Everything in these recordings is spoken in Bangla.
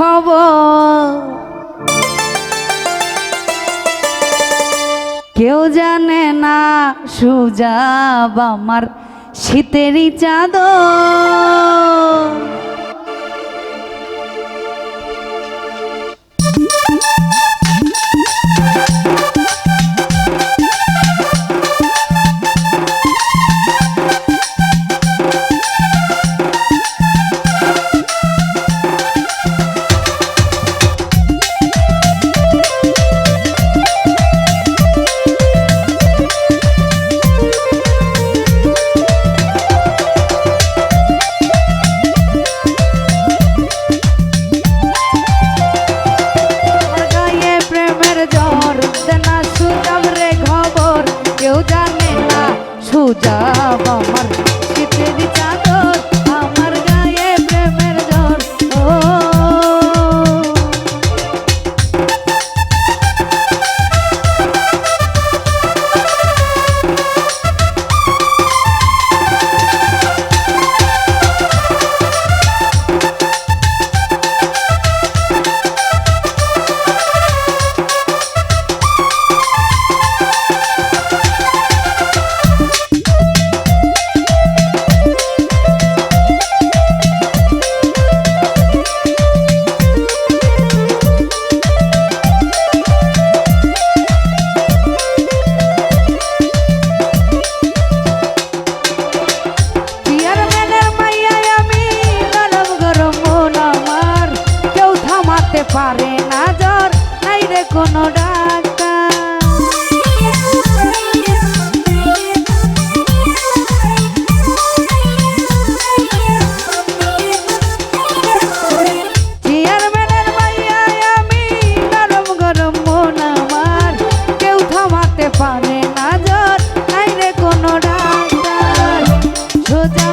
খবর। কেউ জানে না সুজাব আমার শীতেরই চাদর। যাও আমার 我在。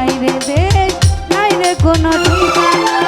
নাই রে বেশ নাই রে কোনো ঠিকানা